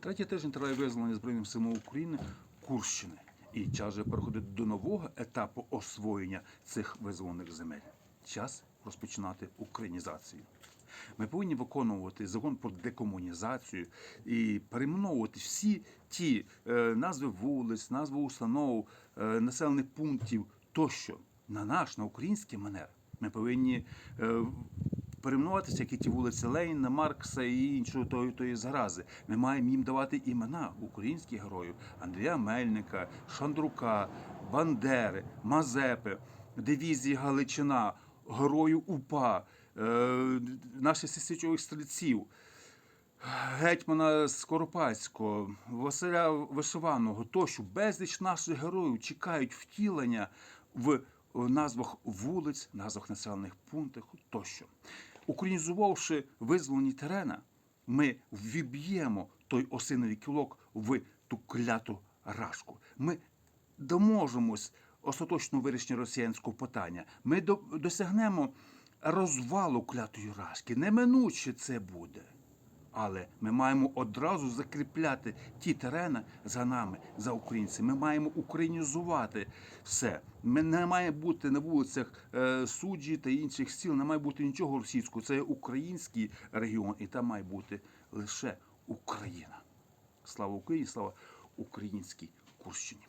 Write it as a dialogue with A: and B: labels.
A: Третій тиждень триває визволення Збройним силам України Курщини. І час вже переходити до нового етапу освоєння цих визволених земель. Час розпочинати українізацію. Ми повинні виконувати закон про декомунізацію і перейменовувати всі ті е, назви вулиць, назви установ, е, населених пунктів тощо на наш, на український манер. Ми повинні е, перейменуватися, як і ті вулиці Леніна, Маркса і іншої тої, тої зарази. Ми маємо їм давати імена українських героїв Андрія Мельника, Шандрука, Бандери, Мазепи, дивізії Галичина, герою УПА, е, наших сесічових стрільців. Гетьмана Скоропадського, Василя Вишиваного тощо безліч наших героїв чекають втілення в назвах вулиць, назвах населених пунктів тощо. Українізувавши визволені терена, ми віб'ємо той осиновий кілок в ту кляту рашку. Ми доможемось остаточно вирішення росіянського питання. Ми до- досягнемо розвалу клятої рашки. Неминуче це буде. Але ми маємо одразу закріпляти ті терени за нами, за українцями. Ми маємо українізувати все. Ми не має бути на вулицях е, суджі та інших сіл, не має бути нічого російського. Це є український регіон, і там має бути лише Україна. Слава Україні, слава українській Курщині.